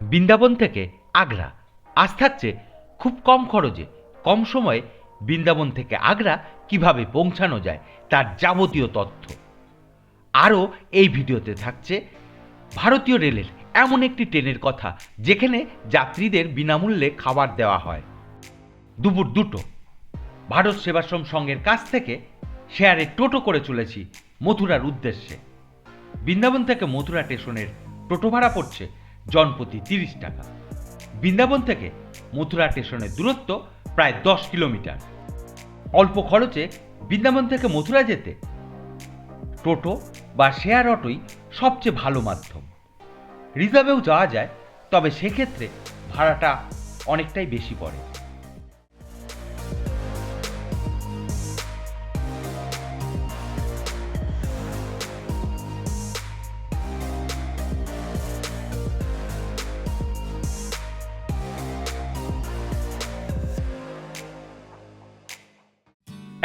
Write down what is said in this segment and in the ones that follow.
বৃন্দাবন থেকে আগ্রা। আজ থাকছে খুব কম খরচে, কম সময়ে বৃন্দাবন থেকে আগ্রা কীভাবে পৌঁছানো যায় তার যাবতীয় তথ্য। আরও এই ভিডিওতে থাকছে ভারতীয় রেলের এমন একটি ট্রেনের কথা, যেখানে যাত্রীদের বিনামূল্যে খাবার দেওয়া হয়। দুপুর দুটো। ভারত সেবাশ্রম সংঘের কাছ থেকে শেয়ারে টোটো করে চলেছি মথুরার উদ্দেশ্যে। বৃন্দাবন থেকে মথুরা স্টেশনের টোটো ভাড়া পড়ছে জনপ্রতি তিরিশ টাকা। বৃন্দাবন থেকে মথুরা স্টেশনের দূরত্ব প্রায় দশ কিলোমিটার। অল্প খরচে বৃন্দাবন থেকে মথুরা যেতে টোটো বা শেয়ার অটোই সবচেয়ে ভালো মাধ্যম। রিজার্ভেও যাওয়া যায়, তবে সেক্ষেত্রে ভাড়াটা অনেকটাই বেশি পড়ে।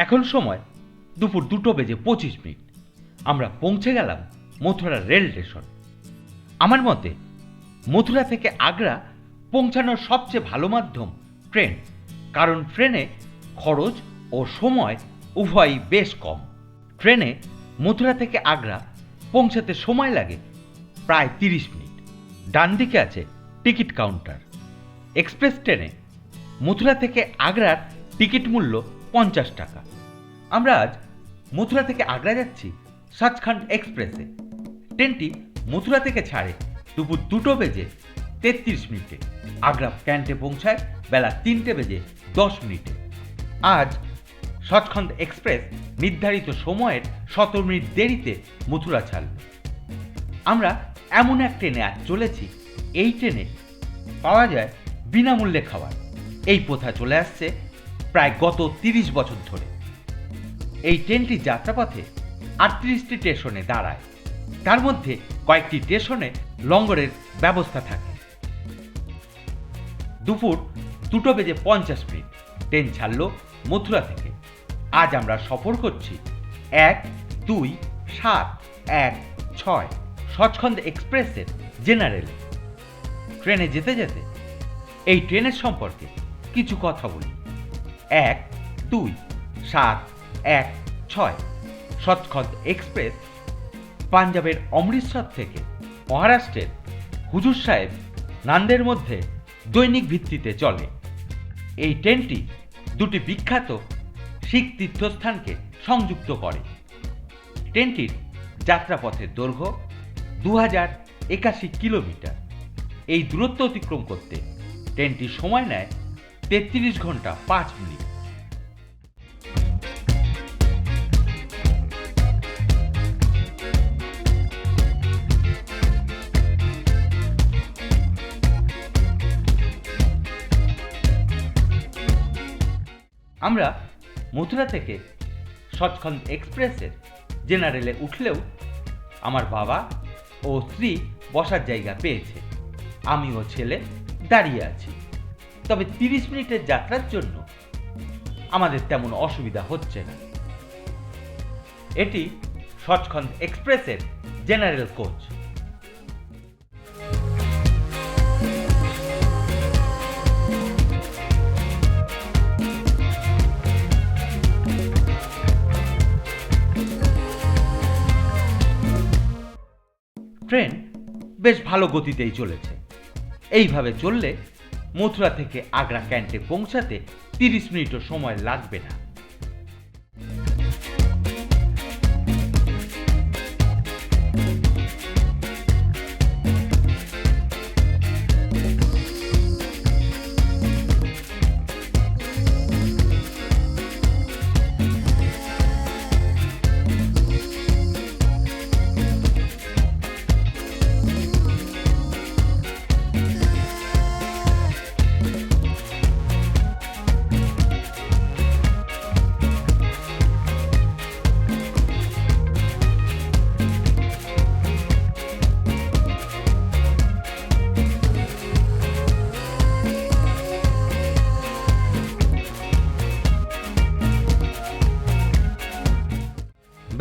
এখন সময়, দুপুর দুটো বেজে পঁচিশ মিনিট। আমরা পৌঁছে গেলাম মথুরা রেল স্টেশন। আমার মতে, মথুরা থেকে আগ্রা পৌঁছানোর সবচেয়ে ভালো মাধ্যম ট্রেন, কারণ ট্রেনে খরচ ও সময় উভয়ই বেশ কম। ট্রেনে মথুরা থেকে আগ্রা পৌঁছাতে সময় লাগে প্রায় তিরিশ মিনিট। ডান দিকে আছে টিকিট কাউন্টার। এক্সপ্রেস ট্রেনে মথুরা থেকে আগ্রার টিকিট মূল্য পঞ্চাশ টাকা। আমরা আজ মথুরা থেকে আগ্রা যাচ্ছি সচখণ্ড এক্সপ্রেসে। ট্রেনটি মথুরা থেকে ছাড়ে দুপুর দুটো বেজে তেত্রিশ মিনিটে। আগ্রা ক্যান্টে পৌঁছায় বেলা তিনটে বেজে দশ মিনিটে। আজ সচখণ্ড এক্সপ্রেস নির্ধারিত সময়ের সতেরো মিনিট দেরিতে মথুরা ছাড়ল আমরা এমন এক ট্রেনে আজ চলেছি, এই ট্রেনে পাওয়া যায় বিনামূল্যে খাবার। এই প্রথা চলে আসছে প্রায় গত তিরিশ বছর ধরে। এই ট্রেনটি যাত্রাপথে আটত্রিশটি স্টেশনে দাঁড়ায়। তার মধ্যে কয়েকটি স্টেশনে লঙ্গরের ব্যবস্থা থাকে। দুপুর দুটো বেজে পঞ্চাশ মিনিট। ট্রেন ছাড়লো মথুরা থেকে। আজ আমরা সফর করছি এক, দুই, সাত, এক, ছয় সচখন্দ এক্সপ্রেসের জেনারেলে ট্রেনে যেতে যেতে এই ট্রেনের সম্পর্কে কিছু কথা বলি। এক, দুই, সাত, এক, ছয়। সচখন্দ এক্সপ্রেস পাঞ্জাবের অমৃতসর থেকে মহারাষ্ট্রের হুজুর সাহেব নান্দের মধ্যে দৈনিক ভিত্তিতে চলে। এই ট্রেনটি দুটি বিখ্যাত শিখ তীর্থস্থানকে সংযুক্ত করে। ট্রেনটির যাত্রাপথের দৈর্ঘ্য দু একাশি কিলোমিটার। এই দূরত্ব অতিক্রম করতে ট্রেনটি সময় নেয় তেত্রিশ ঘণ্টা, পাঁচ মিনিট। আমরা মথুরা থেকে সচখন্দ এক্সপ্রেসের জেনারেলে উঠলেও আমার বাবা ও স্ত্রী বসার জায়গা পেয়েছে। আমি ও ছেলে দাঁড়িয়ে আছি। তবে তিরিশ মিনিটের যাত্রার জন্য আমাদের তেমন অসুবিধা হচ্ছে না। এটি সচখন্দ এক্সপ্রেসের জেনারেল কোচ। ট্রেন বেশ ভালো গতিতেই চলেছে। এইভাবে চললে মথুরা থেকে আগ্রা ক্যান্টে পৌঁছাতে তিরিশ মিনিটও সময় লাগবে না।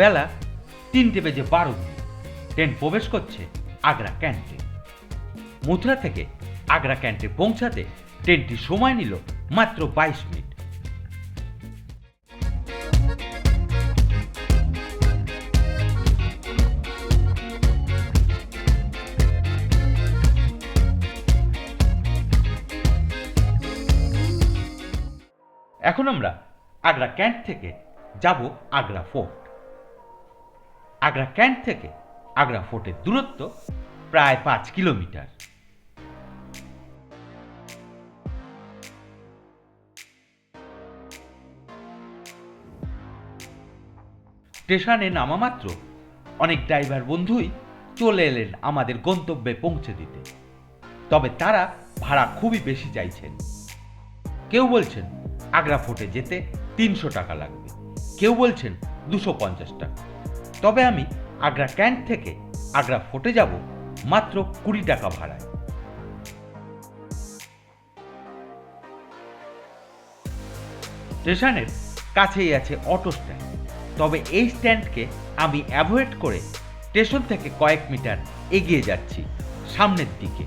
বেলা তিনটে বেজে বারো মিনিট। ট্রেন প্রবেশ করছে আগ্রা ক্যান্টে। মথুরা থেকে আগ্রা ক্যান্টে পৌঁছাতে ট্রেনটি সময় নিল মাত্র বাইশ মিনিট। এখন আমরা আগ্রা ক্যান্ট থেকে যাব আগ্রা ফোর্ট। আগ্রা ক্যান্ট থেকে আগ্রা ফোর্টের দূরত্ব প্রায় পাঁচ কিলোমিটার। স্টেশনে নামা মাত্র অনেক ড্রাইভার বন্ধুই চলে এলেন আমাদের গন্তব্যে পৌঁছে দিতে। তবে তারা ভাড়া খুবই বেশি চাইছেন। কেউ বলছেন আগ্রা ফোর্টে যেতে তিনশো টাকা লাগবে। কেউ বলছেন দুশো পঞ্চাশ টাকা। তবে আমি আগ্রা ক্যান্ট থেকে আগ্রা ফোর্টে যাব মাত্র কুড়ি টাকা ভাড়ায়। স্টেশনের কাছেই আছে অটো স্ট্যান্ড। তবে এই স্ট্যান্ডকে আমি অ্যাভয়েড করে স্টেশন থেকে কয়েক মিটার এগিয়ে যাচ্ছি সামনের দিকে।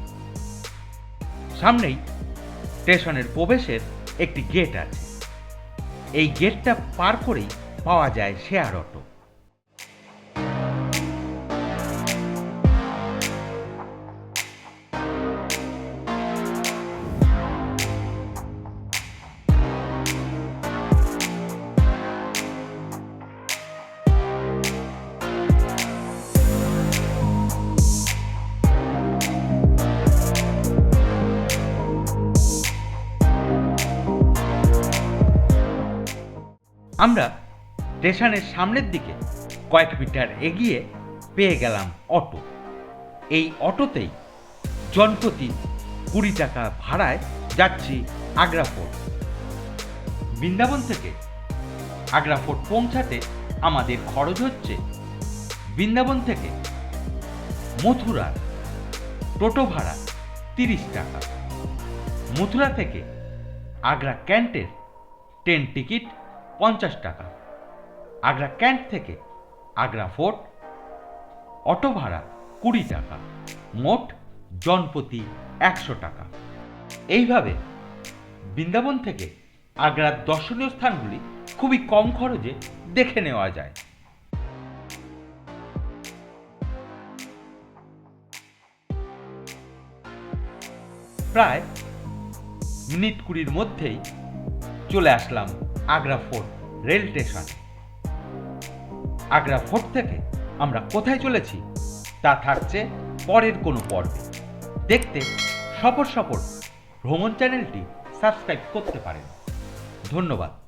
সামনেই স্টেশনের প্রবেশের একটি গেট আছে। এই গেটটা পার করেই পাওয়া যায় শেয়ার অটো। আমরা স্টেশনের সামনের দিকে কয়েক মিটার এগিয়ে পেয়ে গেলাম অটো। এই অটোতেই জনপ্রতি কুড়ি টাকা ভাড়ায় যাচ্ছি আগ্রা ফোর্ট। বৃন্দাবন থেকে আগ্রা ফোর্ট পৌঁছাতে আমাদের খরচ হচ্ছে বৃন্দাবন থেকে মথুরার টোটো ভাড়া তিরিশ টাকা। মথুরা থেকে আগ্রা ক্যান্টের ট্রেন টিকিট পঞ্চাশ টাকা। আগ্রা ক্যান্ট থেকে আগ্রা ফোর্ট, অটো ভাড়া কুড়ি টাকা, মোট জনপ্রতি একশো টাকা। এইভাবে বৃন্দাবন থেকে আগ্রার দর্শনীয় স্থানগুলি খুবই কম খরচে দেখে নেওয়া যায়। প্রায় মিনিট কুড়ির মধ্যেই চলে আসলাম Agra Fort rail station. Agra Fort থেকে আমরা কোথায় চলেছি তা থাকছে পরের কোনো পর্বে। দেখতে সফর সফর ভ্রমণ চ্যানেলটি সাবস্ক্রাইব করতে পারেন। ধন্যবাদ।